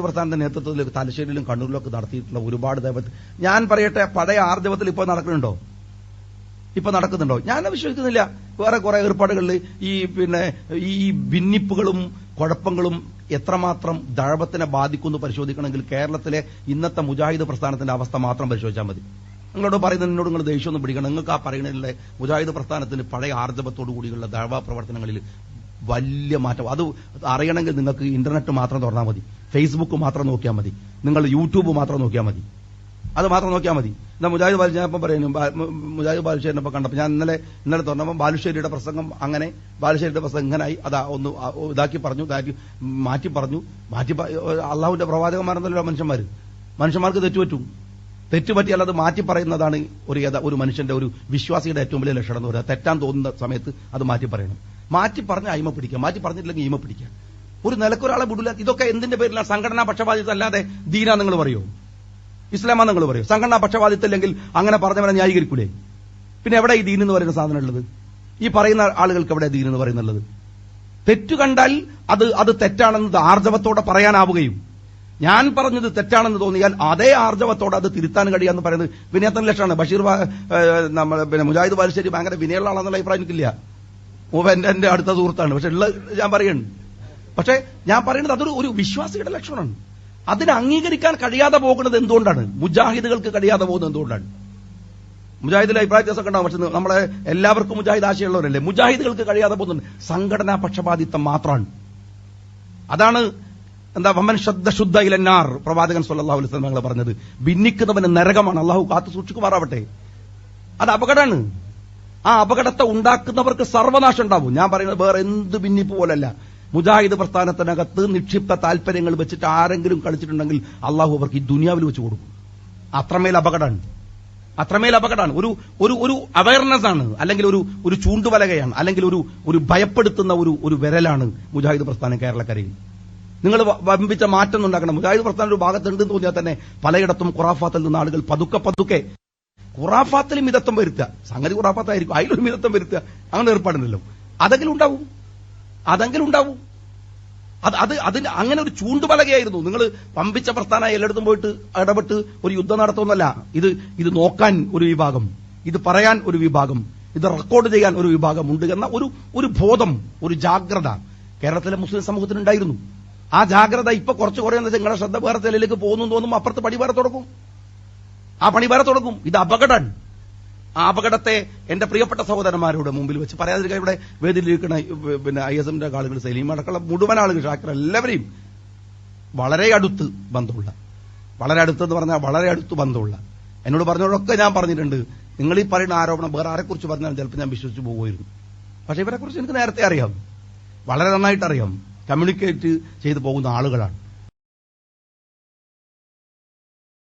പ്രസ്ഥാനത്തിന്റെ നേതൃത്വത്തിലേക്ക് തലശ്ശേരിയിലും കണ്ണൂരിലൊക്കെ നടത്തിയിട്ടുള്ള ഒരുപാട് ദൈവത്തിൽ ഞാൻ പറയട്ടെ പഴയ ആർജവത്തിൽ ഇപ്പോൾ നടക്കുന്നുണ്ടോ? ഇപ്പൊ നടക്കുന്നുണ്ടോ? ഞാൻ വിശ്വസിക്കുന്നില്ല. വേറെ കുറെ ഏർപ്പാടുകളിൽ ഈ പിന്നെ ഈ ഭിന്നിപ്പുകളും കുഴപ്പങ്ങളും എത്രമാത്രം ദഴവത്തിനെ ബാധിക്കുന്നു പരിശോധിക്കണമെങ്കിൽ കേരളത്തിലെ ഇന്നത്തെ മുജാഹിദ് പ്രസ്ഥാനത്തിന്റെ അവസ്ഥ മാത്രം പരിശോധിച്ചാൽ മതി. നിങ്ങളോട് പറയുന്നത് എന്നോട് നിങ്ങൾ ദേഷ്യമൊന്നും പിടിക്കണം നിങ്ങൾക്ക് ആ പറയുന്നതിലെ മുജാഹിദ് പ്രസ്ഥാനത്തിന് പഴയ ആർജവത്തോടു കൂടിയുള്ള ദഴവ പ്രവർത്തനങ്ങളിൽ വലിയ മാറ്റം. അത് അറിയണമെങ്കിൽ നിങ്ങൾക്ക് ഇന്റർനെറ്റ് മാത്രം തുറന്നാൽ മതി. ഫേസ്ബുക്ക് മാത്രം നോക്കിയാൽ മതി. നിങ്ങൾ യൂട്യൂബ് മാത്രം നോക്കിയാൽ മതി. അത് മാത്രം നോക്കിയാൽ മതി. എന്നാൽ മുജാഹിദ് ബാലു ഞാൻ ഇപ്പം പറയുന്നു മുജാഹിദ് ബാലുശ്ശേരിനെ ഇപ്പം കണ്ടപ്പോൾ ഞാൻ ഇന്നലെ ഇന്നലെ തുറന്നപ്പോൾ ബാലുശ്ശേരിയുടെ പ്രസംഗം അങ്ങനെ ബാലുശ്ശേരിയുടെ പ്രസംഗം ഇങ്ങനായി. അതാ ഒന്ന് ഇതാക്കി പറഞ്ഞു മാറ്റി പറഞ്ഞു. മാറ്റി അള്ളാഹുവിന്റെ പ്രവാചകന്മാരെന്നല്ലോ മനുഷ്യന്മാർ മനുഷ്യന്മാർക്ക് തെറ്റുപറ്റും. തെറ്റുപറ്റിയാൽ അത് മാറ്റി പറയുന്നതാണ് ഒരു ഒരു മനുഷ്യന്റെ ഒരു വിശ്വാസിയുടെ ഏറ്റവും വലിയ ലക്ഷണം എന്ന് പറയുന്നത്. തെറ്റാൻ തോന്നുന്ന സമയത്ത് അത് മാറ്റി പറയണം. മാറ്റി പറഞ്ഞ അയിമ പിടിക്കുക മാറ്റി പറഞ്ഞിട്ടില്ലെങ്കിൽ ഈമ പിടിക്കുക ഒരു നിലക്കൊരാളെ വിടില്ല ഇതൊക്കെ എന്തിന്റെ പേരിലാണ് സംഘടനാ പക്ഷപാതിത്വം അല്ലാതെ ദീന നിങ്ങൾ പറയോ? ഇസ്ലാമാ നിങ്ങൾ പറയോ? സംഘടനാ പക്ഷപാതിത്വം അല്ലെങ്കിൽ അങ്ങനെ പറഞ്ഞവരെ ന്യായീകരിക്കൂലേ? പിന്നെ എവിടെ ഈ ദീൻ എന്ന് പറയുന്ന സാധനം ഉള്ളത്? ഈ പറയുന്ന ആളുകൾക്ക് എവിടെ ദീൻ എന്ന് പറയുന്നുള്ളത് തെറ്റു കണ്ടാൽ അത് അത് തെറ്റാണെന്ന് ആർജവത്തോടെ പറയാനാവുകയും. ഞാൻ പറഞ്ഞത് തെറ്റാണെന്ന് തോന്നിയാൽ അതേ ആർജവത്തോടെ അത് തിരുത്താൻ കഴിയാന്ന് പറയുന്നത് വിനയത്തിന് ലക്ഷണമാണ് ബഷീർ പിന്നെ മുജാഹിദ് ബാലുശ്ശേരി ഭയങ്കര വിനയുള്ള ആളെന്നുള്ള അഭിപ്രായം എനിക്കില്ല. മൂവ എന്റെ എന്റെ അടുത്ത സുഹൃത്താണ്. പക്ഷെ ഉള്ള ഞാൻ പറയുന്നുണ്ട് പക്ഷെ ഞാൻ പറയുന്നത് അതൊരു ഒരു വിശ്വാസിയുടെ ലക്ഷണമാണ്. അതിനെ അംഗീകരിക്കാൻ കഴിയാതെ പോകുന്നത് എന്തുകൊണ്ടാണ്? മുജാഹിദുകൾക്ക് കഴിയാതെ പോകുന്നത് എന്തുകൊണ്ടാണ്? മുജാഹിദിലെ അഭിപ്രായ വ്യത്യാസം ഉണ്ടാവും. പക്ഷെ നമ്മളെ എല്ലാവർക്കും മുജാഹിദ് ആശയമുള്ളവരല്ലേ? മുജാഹിദുകൾക്ക് കഴിയാതെ പോകുന്നുണ്ട് സംഘടനാ പക്ഷപാതിത്വം മാത്രമാണ്. അതാണ് എന്താ വമൻ ശുദ്ധ ശുദ്ധ ഇലന്നാർ പ്രവാചകൻ സല്ലല്ലാഹു അലൈഹി പറഞ്ഞത്. ഭിന്നിക്കുന്നവന് നരകമാണ്. അള്ളാഹു കാത്തു സൂക്ഷിക്കുമാറാവട്ടെ. അത് അപകടമാണ്. ആ അപകടത്തെ ഉണ്ടാക്കുന്നവർക്ക് സർവനാശം ഉണ്ടാവും. ഞാൻ പറയുന്നത് വേറെ എന്ത് ഭിന്നിപ്പ് പോലല്ല. മുജാഹിദ് പ്രസ്ഥാനത്തിനകത്ത് നിക്ഷിപ്ത താല്പര്യങ്ങൾ വെച്ചിട്ട് ആരെങ്കിലും കളിച്ചിട്ടുണ്ടെങ്കിൽ അള്ളാഹു അവർക്ക് ഈ ദുനിയാവിൽ വെച്ച് കൊടുക്കും. അത്രമേൽ അപകടമാണ്. അത്രമേൽ അപകടമാണ്. ഒരു ഒരു ഒരു അവയർനെസ് ആണ്. അല്ലെങ്കിൽ ഒരു ഒരു ചൂണ്ടുവലകയാണ്. അല്ലെങ്കിൽ ഒരു ഒരു ഭയപ്പെടുത്തുന്ന ഒരു ഒരു വിരലാണ് മുജാഹിദ് പ്രസ്ഥാനം കേരളക്കരയിൽ. നിങ്ങൾ വമ്പിച്ച മാറ്റം ഉണ്ടാക്കണം. മുജാഹിദ് പ്രസ്ഥാനം ഒരു ഭാഗത്തുണ്ടെന്ന് തോന്നിയാൽ തന്നെ പലയിടത്തും ഖുറാഫാത്തിൽ നിന്ന് ആളുകൾ പതുക്കെ പതുക്കെ ഖുറാഫാത്തിൽ മിതത്വം വരുത്തുക. സംഗതി ഖുറാഫാത്തായിരിക്കും. അതിലൊരു മിതത്വം വരുത്തുക. അങ്ങനെ ഏർപ്പാടുണ്ടല്ലോ. അതെങ്കിലും ഉണ്ടാവും. അതെങ്കിലും ഉണ്ടാവും. അത് അത് അതിന് അങ്ങനെ ഒരു ചൂണ്ടുപലകയായിരുന്നു നിങ്ങൾ പമ്പിച്ച പ്രസ്ഥാനമായി എല്ലായിടത്തും പോയിട്ട് ഇടപെട്ട് ഒരു യുദ്ധം നടത്തുന്നല്ല ഇത് ഇത് നോക്കാൻ ഒരു വിഭാഗം. ഇത് പറയാൻ ഒരു വിഭാഗം. ഇത് റെക്കോർഡ് ചെയ്യാൻ ഒരു വിഭാഗമുണ്ട് എന്ന ഒരു ഒരു ബോധം ഒരു ജാഗ്രത കേരളത്തിലെ മുസ്ലിം സമൂഹത്തിനുണ്ടായിരുന്നു. ആ ജാഗ്രത ഇപ്പൊ കുറച്ച് കുറേ നിങ്ങളുടെ ശ്രദ്ധ വേറെ ചിലയിലേക്ക് പോകുന്നു തോന്നും അപ്പുറത്ത് പടി വേറെ തുടങ്ങും. ആ പണി വേറെ തുടങ്ങും. ഇത് അപകടമാണ് ആ അപകടത്തെ എന്റെ പ്രിയപ്പെട്ട സഹോദരന്മാരോട് മുമ്പിൽ വെച്ച് പറയാതിരിക്കുക ഇവിടെ വേദിയിലിരിക്കുന്ന പിന്നെ ഐ എസ് എമ്മിന്റെ ആളുകൾ സലീം അടക്കമുള്ള മുഴുവൻ ആളുകൾ ഷാക്കർ എല്ലാവരെയും വളരെ അടുത്ത് ബന്ധമുള്ള വളരെ അടുത്തെന്ന് പറഞ്ഞാൽ വളരെ അടുത്ത് ബന്ധമുള്ള. എന്നോട് പറഞ്ഞവരൊക്കെ ഞാൻ പറഞ്ഞിട്ടുണ്ട്. നിങ്ങൾ ഈ പറയുന്ന ആരോപണം വേറെ ആരെക്കുറിച്ച് പറഞ്ഞാൽ ചിലപ്പോൾ ഞാൻ വിശ്വസിച്ച് പോകുമായിരുന്നു. പക്ഷേ ഇവരെക്കുറിച്ച് എനിക്ക് നേരത്തെ അറിയാം. വളരെ നന്നായിട്ട് അറിയാം. കമ്മ്യൂണിക്കേറ്റ് ചെയ്തു പോകുന്ന ആളുകളാണ്.